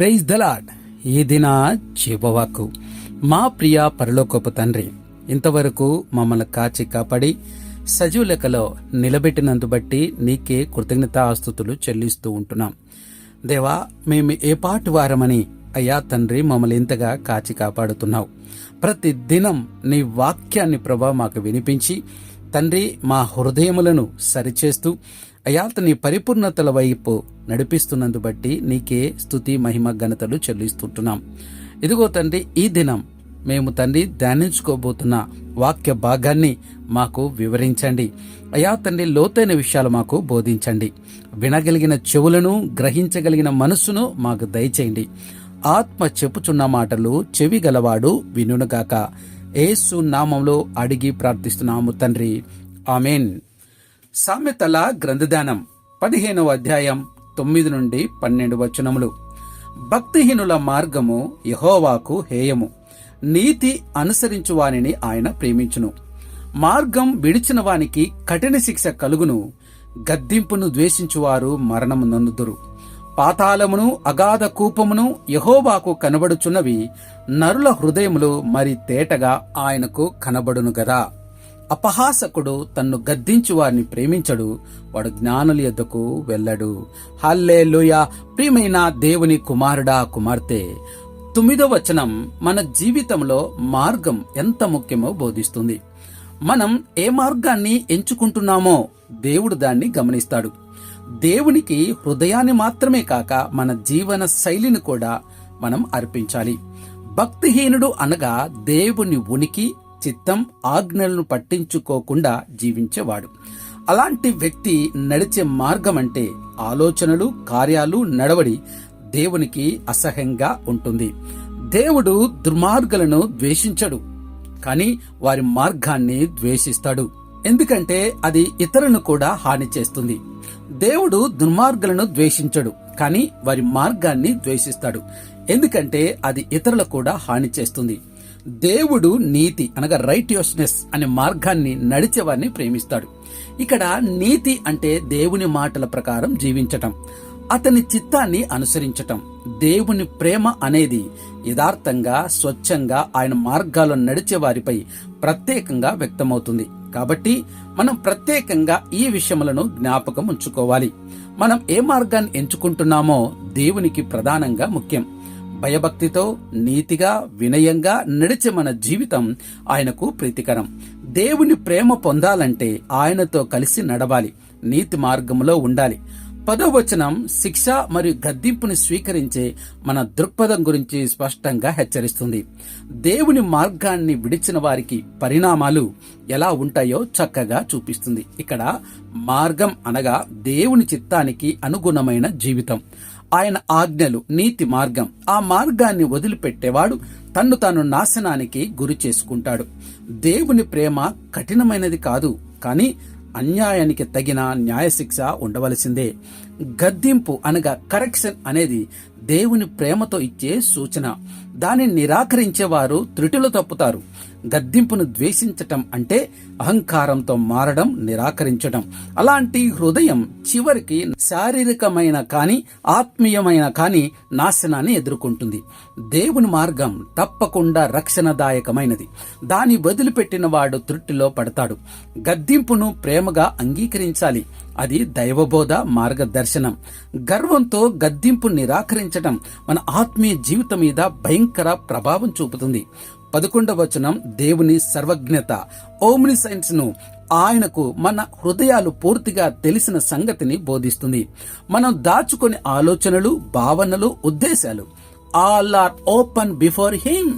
Praise the Lord ఈ దిన జీవవాకు మా ప్రియ పరలోకపు తండ్రి ఇంతవరకు మమ్మల్ని కాచి కాపాడి సజీవ లెక్కలో నిలబెట్టినందు బట్టి నీకే కృతజ్ఞతాస్తుతులు చెల్లిస్తూ ఉంటున్నాం. దేవా మేము ఏ పాటి వారమని అయ్యా తండ్రి మమ్మల్ని ఇంతగా కాచి కాపాడుతున్నావు. ప్రతి దినం నీ వాక్యాన్ని ప్రభా మాకు వినిపించి తండ్రి మా హృదయములను సరిచేస్తూ అయా పరిపూర్ణతల వైపు నడిపిస్తున్నందు బట్టి నీకే స్థుతి మహిమ ఘనతలు చెల్లిస్తుంటున్నాం. ఇదిగో తండ్రి ఈ దినం మేము తండ్రి ధ్యానించుకోబోతున్న వాక్య భాగాన్ని మాకు వివరించండి. అయా తండ్రి లోతైన విషయాలు మాకు బోధించండి. వినగలిగిన చెవులను గ్రహించగలిగిన మనస్సును మాకు దయచేయండి. ఆత్మ చెప్పుచున్న మాటలు చెవి గలవాడు వినుగాక ఏసు నామంలో అడిగి ప్రార్థిస్తున్నాము తండ్రి. ఆమెన్. సామెతల గ్రంథదానం పదిహేనవ అధ్యాయం తొమ్మిది నుండి పన్నెండు వచనములు. భక్తిహీనుల మార్గము యహోవాకు హేయము. నీతి అనుసరించు వానిని ఆయన ప్రేమించును. మార్గం విడిచిన వానికి కఠిన శిక్ష కలుగును. గద్దింపును ద్వేషించువారు మరణము నందుదురు. పాతాళమును అగాధ కూపమును యహోవాకు కనబడుచున్నవి నరుల హృదయములు మరి తేటగా ఆయనకు కనబడును గదా. అపహాసకుడు తన్ను గద్దించు వారిని ప్రేమించడు వాడు జ్ఞానుల యొద్దకు వెళ్ళడు. హల్లే ప్రియమైన దేవుని కుమారుడా కుమార్తె! తొమ్మిదో వచనం మన జీవితంలో మార్గం ఎంత ముఖ్యమో బోధిస్తుంది. మనం ఏ మార్గాన్ని ఎంచుకుంటున్నామో దేవుడు దాన్ని గమనిస్తాడు. దేవునికి హృదయాన్ని మాత్రమే కాక మన జీవన శైలిని కూడా మనం అర్పించాలి. భక్తిహీనుడు అనగా దేవుని ఉనికి చిత్తం ఆజ్ఞలను పట్టించుకోకుండా జీవించేవాడు. అలాంటి వ్యక్తి నడిచే మార్గం అంటే ఆలోచనలు కార్యాలు నడవడి దేవునికి అసహ్యంగా ఉంటుంది. దేవుడు దుర్మార్గులను ద్వేషించడు కానీ వారి మార్గాన్ని ద్వేషిస్తాడు. ఎందుకంటే అది ఇతరులను కూడా హాని చేస్తుంది. దేవుడు దుర్మార్గులను ద్వేషించడు కానీ వారి మార్గాన్ని ద్వేషిస్తాడు. ఎందుకంటే అది ఇతరులకు కూడా హాని చేస్తుంది. దేవుడు నీతి అనగా రైటియస్నెస్ అనే మార్గాన్ని నడిచేవారిని ప్రేమిస్తాడు. ఇక్కడ నీతి అంటే దేవుని మాటల ప్రకారం జీవించటం అతని చిత్తాన్ని అనుసరించటం. దేవుని ప్రేమ అనేది యథార్థంగా స్వచ్ఛంగా ఆయన మార్గాల్లో నడిచే వారిపై ప్రత్యేకంగా వ్యక్తమవుతుంది. కాబట్టి మనం ప్రత్యేకంగా ఈ విషయములను జ్ఞాపకం ఉంచుకోవాలి. మనం ఏ మార్గాన్ని ఎంచుకుంటున్నామో దేవునికి ప్రధానంగా ముఖ్యం. భయభక్తితో నీతిగా వినయంగా నడిచే మన జీవితం ఆయనకు ప్రీతికరం. దేవుని ప్రేమ పొందాలంటే ఆయనతో కలిసి నడవాలి నీతి మార్గంలో ఉండాలి. పదవచనం శిక్ష మరియు గద్దింపుని స్వీకరించే మన దృక్పథం గురించి స్పష్టంగా హెచ్చరిస్తుంది. దేవుని మార్గాన్ని విడిచిన వారికి పరిణామాలు ఎలా ఉంటాయో చక్కగా చూపిస్తుంది. ఇక్కడ మార్గం అనగా దేవుని చిత్తానికి అనుగుణమైన జీవితం. ఆయన ఆజ్ఞలు నీతి మార్గం. ఆ మార్గాన్ని వదిలిపెట్టేవాడు తన్ను తాను నాశనానికి గురి చేసుకుంటాడు. దేవుని ప్రేమ కఠినమైనది కాదు కానీ అన్యాయానికి తగిన న్యాయశిక్ష ఉండవలసిందే. గద్దింపు అనగా కరెక్షన్ అనేది దేవుని ప్రేమతో ఇచ్చే సూచన. దానిని నిరాకరించేవారు త్రుటిలో తప్పుతారు. గద్దింపును ద్వేషించటం అంటే అహంకారంతో మారడం నిరాకరించటం. అలాంటి హృదయం చివరికి శారీరకమైన కాని ఆత్మీయమైన కాని నాశనాన్ని ఎదుర్కొంటుంది. దేవుని మార్గం తప్పకుండా రక్షణదాయకమైనది. దాని వదిలిపెట్టిన వాడు త్రుట్టిలో పడతాడు. గద్దింపును ప్రేమగా అంగీకరించాలి. అది దైవబోధ మార్గదర్శనం. గర్వంతో గద్దింపు నిరాకరించటం మన ఆత్మీయ జీవితం మీద భయంకర ప్రభావం చూపుతుంది. పదకొండవ వచనం దేవుని సర్వజ్ఞత. ఓమ్ని సైన్స్ను ఆయనకు మన హృదయాలు పూర్తిగా తెలిసిన సంగతిని బోధిస్తుంది. మనం దాచుకొని ఆలోచనలు భావనలు ఉద్దేశాలు. All are open before him.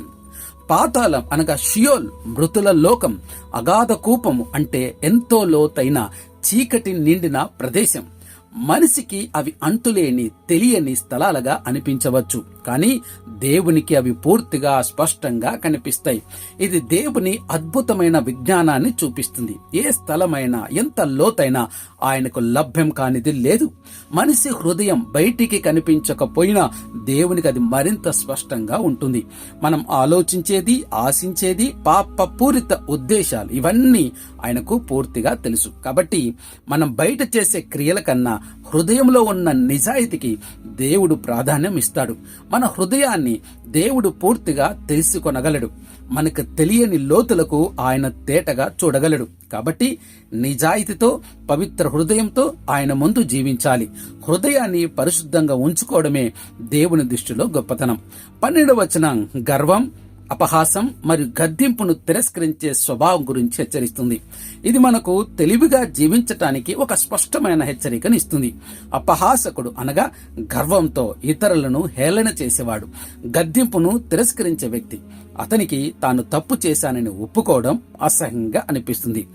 పాతాళం అనగా షియోల్ మృతుల లోకం. అగాధ కూపము అంటే ఎంతో లోతైన చీకటి నిండిన ప్రదేశం. మనిషికి అవి అంతులేని తెలియని స్థలాలుగా అనిపించవచ్చు. కానీ దేవునికి అవి పూర్తిగా స్పష్టంగా కనిపిస్తాయి. ఇది దేవుని అద్భుతమైన విజ్ఞానాన్ని చూపిస్తుంది. ఏ స్థలమైనా ఎంత లోతైనా ఆయనకు లభ్యం కానిది లేదు. మనిషి హృదయం బయటికి కనిపించకపోయినా దేవునికి అది మరింత స్పష్టంగా ఉంటుంది. మనం ఆలోచించేది ఆశించేది పాపపూరిత ఉద్దేశాలు ఇవన్నీ ఆయనకు పూర్తిగా తెలుసు. కాబట్టి మనం బయట చేసే క్రియల కన్నా హృదయంలో ఉన్న నిజాయితీకి దేవుడు ప్రాధాన్యం ఇస్తాడు. మన హృదయాన్ని దేవుడు పూర్తిగా తెలుసుకొనగలడు. మనకు తెలియని లోతులకు ఆయన తేటగా చూడగలడు. కాబట్టి నిజాయితీతో పవిత్ర హృదయంతో ఆయన ముందు జీవించాలి. హృదయాన్ని పరిశుద్ధంగా ఉంచుకోవడమే దేవుని దృష్టిలో గొప్పతనం. పన్నెండు వచనం గర్వం. అపహాసం మరియు గద్దింపును తిరస్కరించే స్వభావం గురించి హెచ్చరిస్తుంది. ఇది మనకు తెలివిగా జీవించటానికి ఒక స్పష్టమైన హెచ్చరికనిస్తుంది అపహాసకుడు అనగా గర్వంతో ఇతరులను హేళన చేసేవాడు. గద్దింపును తిరస్కరించే వ్యక్తి. అతనికి తాను తప్పు చేశానని ఒప్పుకోవడం అసహ్యంగా అనిపిస్తుంది.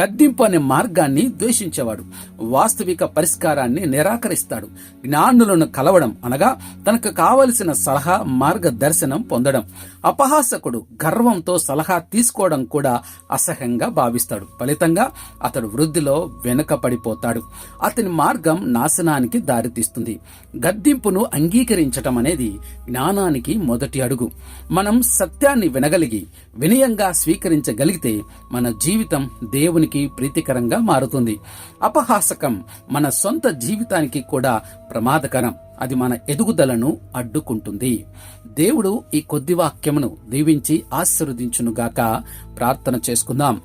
గద్దింపు అనే మార్గాన్ని ద్వేషించేవాడు. వాస్తవిక పరిష్కారాన్ని నిరాకరిస్తాడు. జ్ఞానులను కలవడం అనగా తనకు కావలసిన సలహా మార్గదర్శనం పొందడం. అపహాసకుడు గర్వంతో సలహా తీసుకోవడం కూడా అసహ్యంగా భావిస్తాడు. ఫలితంగా అతడు వృద్ధిలో వెనుకపడిపోతాడు అతని మార్గం నాశనానికి దారితీస్తుంది. గద్దింపును అంగీకరించటం అనేది జ్ఞానానికి మొదటి అడుగు. మనం సత్యాన్ని వినగలిగి వినయంగా స్వీకరించగలిగితే మన జీవితం దేవునికి ప్రీతికరంగా మారుతుంది. అపహాసకం మన సొంత జీవితానికి కూడా ప్రమాదకరం. అది మన ఎదుగుదలను అడ్డుకుంటుంది. దేవుడు ఈ కొద్ది వాక్యమును దీవించి ఆశీర్వదించునుగాక ప్రార్థన చేసుకుందాం.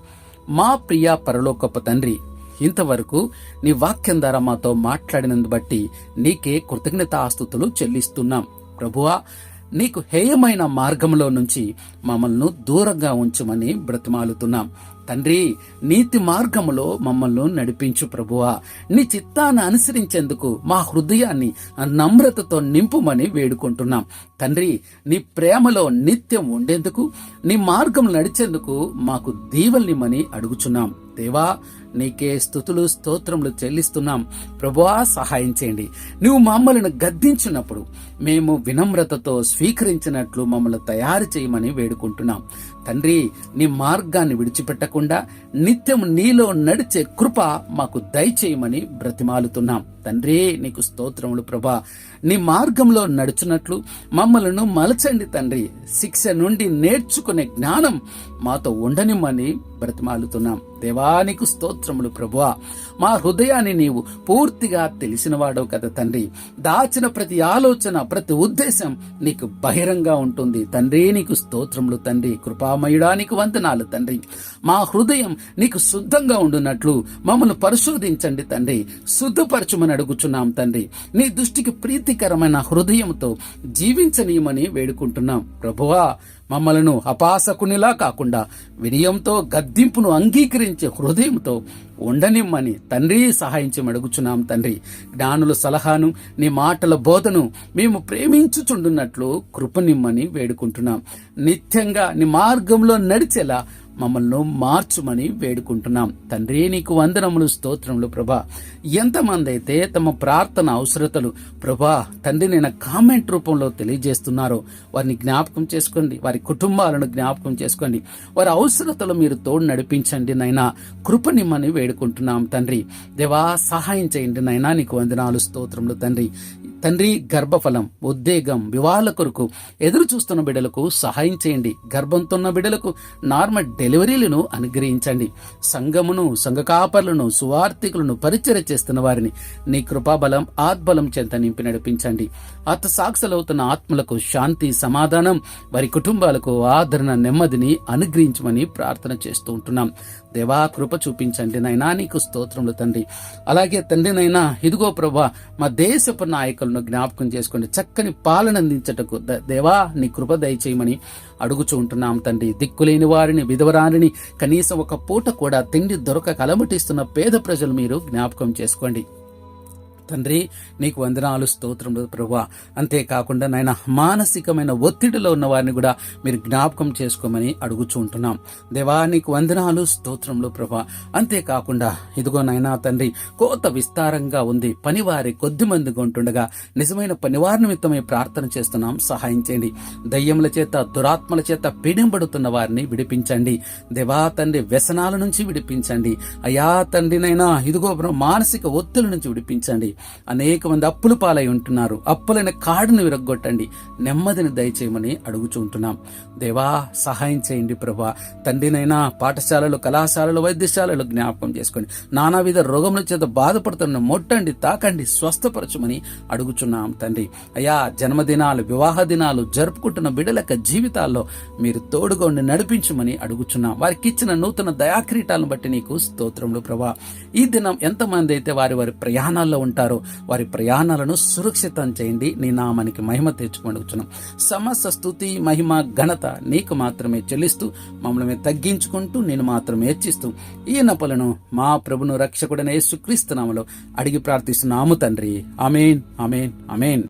మా ప్రియ పరలోకపు తండ్రి ఇంతవరకు నీ వాక్యం ద్వారా మాతో మాట్లాడినందు బట్టి నీకే కృతజ్ఞత ఆస్తుతులు చెల్లిస్తున్నాం. ప్రభువా నీకు హేయమైన మార్గంలో నుంచి మమ్మల్ని దూరంగా ఉంచమని బ్రతిమాలుతున్నాం. తండ్రి నీతి మార్గములో మమ్మల్ని నడిపించు ప్రభువా. నీ చిత్తాన్ని అనుసరించేందుకు మా హృదయాన్ని నమ్రతతో నింపుమని వేడుకుంటున్నాం. తండ్రి నీ ప్రేమలో నిత్యం ఉండేందుకు నీ మార్గం నడిచేందుకు మాకు దీవల్నిమని అడుగుచున్నాం. దేవా నీకే స్థుతులు స్తోత్రములు చెల్లిస్తున్నాం. ప్రభువా సహాయం చేయండి. నువ్వు మమ్మల్ని గద్దించినప్పుడు మేము వినమ్రతతో స్వీకరించినట్లు మమ్మల్ని తయారు చేయమని వేడుకుంటున్నాం. తండ్రి నీ మార్గాన్ని విడిచిపెట్టకుండా నిత్యం నీలో నడిచే కృప మాకు దయచేయమని బ్రతిమాలుతున్నాం. తండ్రి నీకు స్తోత్రములు ప్రభా. నీ మార్గంలో నడుచున్నట్లు మమ్మలను మలచండి తండ్రి. శిక్ష నుండి నేర్చుకునే జ్ఞానం మాతో ఉండనిమ్మని బ్రతిమాలుతున్నాం. దేవానికి స్తోత్రములు ప్రభువా. మా హృదయాన్ని నీవు పూర్తిగా తెలిసినవాడవు కదా తండ్రి. దాచిన ప్రతి ఆలోచన ప్రతి ఉద్దేశం నీకు బహిరంగా ఉంటుంది. తండ్రి నీకు స్తోత్రములు తండ్రి. మహామయుడానికి వందనాలు తండ్రి. మా హృదయం నీకు శుద్ధంగా ఉండునట్లు మమ్మల్ని పరిశోధించండి తండ్రి. శుద్ధపరచుమని అడుగుచున్నాం తండ్రి. నీ దృష్టికి ప్రీతికరమైన హృదయంతో జీవించనీయమని వేడుకుంటున్నాం. ప్రభువా మమ్మలను అపాసకునిలా కాకుండా వినయంతో గద్దింపును అంగీకరించే హృదయంతో ఉండనిమ్మని తండ్రి సహాయించి అడుగుచున్నాం తండ్రి. జ్ఞానుల సలహాను నీ మాటల బోధను మేము ప్రేమించుచుండున్నట్లు కృపనిమ్మని వేడుకుంటున్నాం. నిత్యంగా నీ మార్గంలో నడిచేలా మమ్మల్ని మార్చుమని వేడుకుంటున్నాం. తండ్రి నీకు వందనములు స్తోత్రములు ప్రభా. ఎంతమంది అయితే తమ ప్రార్థన అవసరతలు ప్రభా తండ్రి నేను కామెంట్ రూపంలో తెలియజేస్తున్నారో వారిని జ్ఞాపకం చేసుకోండి. వారి కుటుంబాలను జ్ఞాపకం చేసుకోండి. వారి అవసరతలు మీరు తోడు నడిపించండి నైనా కృపనిమ్మని వేడుకుంటున్నాం తండ్రి. దేవా సహాయం చేయండి నైనా నీకు వందనాలు స్తోత్రములు తండ్రి. తండ్రి గర్భఫలం ఉద్వేగం వివాహాల కొరకు ఎదురు చూస్తున్న బిడ్డలకు సహాయం చేయండి. గర్భంతో ఉన్న బిడ్డలకు నార్మల్ డెలివరీలను అనుగ్రహించండి. సంఘమును సంఘ కాపర్లను సువార్థికులను పరిచయ చేస్తున్న వారిని నీ కృపాబలం ఆత్బలం చెంత నింపి నడిపించండి. అత సాక్షులవుతున్న ఆత్మలకు శాంతి సమాధానం వారి కుటుంబాలకు ఆదరణ నెమ్మదిని అనుగ్రహించమని ప్రార్థన చేస్తూ ఉంటున్నాం. దేవా కృప చూపించండి నైనా నీకు స్తోత్రములు తండ్రి. అలాగే తండ్రి నైనా ఇదిగో ప్రభా మా దేశపు నాయకులను జ్ఞాపకం చేసుకోండి చక్కని పాలన అందించటకు ద- దేవా నీ కృప దయచేయమని అడుగుచూ ఉంటున్నాం తండ్రి. దిక్కులేని వారిని విధవరారిని కనీసం ఒక పూట కూడా తిండి దొరక కలమటిస్తున్న పేద ప్రజలు మీరు జ్ఞాపకం చేసుకోండి. తండ్రి నీకు వందనాలు స్తోత్రములు ప్రభా అంతేకాకుండా నాయన మానసికమైన ఒత్తిడిలో ఉన్న వారిని కూడా మీరు జ్ఞాపకం చేసుకోమని అడుగుచూ ఉంటున్నాం. దేవా నీకు వందనాలు స్తోత్రములు ప్రభా అంతేకాకుండా ఇదిగో నాయనా తండ్రి కోత విస్తారంగా ఉంది. పనివారి కొద్ది మందిగా ఉంటుండగా నిజమైన పనివారి నిమిత్తమై ప్రార్థన చేస్తున్నాం. సహాయం చేయండి. దయ్యముల చేత దురాత్మల చేత పీడింపడుతున్న వారిని విడిపించండి. దేవా తండ్రి వ్యసనాల నుంచి విడిపించండి. అయా తండ్రినైనా ఇదిగో మానసిక ఒత్తిడి నుంచి విడిపించండి. అనేక మంది అప్పులు పాలై ఉంటున్నారు. అప్పులైన కాడును విరగొట్టండి నెమ్మదిని దయచేయమని అడుగుచుంటున్నాం దేవా సహాయం చేయండి ప్రభా. తండ్రినైనా పాఠశాలలు కళాశాలలు వైద్యశాలలు జ్ఞాపకం చేసుకొని నానావిధ రోగముల చేత బాధపడుతున్న మొట్టండి తాకండి స్వస్థపరచమని అడుగుచున్నాం తండ్రి. అయ్యా జన్మదినాలు వివాహ దినాలు జరుపుకుంటున్న బిడలక జీవితాల్లో మీరు తోడుగొండి నడిపించమని అడుగుచున్నాం. వారికి ఇచ్చిన నూతన దయాక్రీటాలను బట్టి నీకు స్తోత్రములు ప్రభా. ఈ దినం ఎంతమంది అయితే వారి వారి ప్రయాణాల్లో ఉంటారు వారి ప్రయాణాలను సురక్షితం చేయండి. నీ నామానికి మహిమ తెచ్చుకొని సమస్త స్థుతి మహిమ ఘనత నీకు మాత్రమే చెల్లిస్తూ మమ్మల్ని తగ్గించుకుంటూ నేను మాత్రమే హెచ్చిస్తూ ఈ నపలను మా ప్రభును రక్షకుడనే సుక్రీస్తు నామలో అడిగి ప్రార్థిస్తున్నాము తండ్రి. అమేన్ అమేన్ అమేన్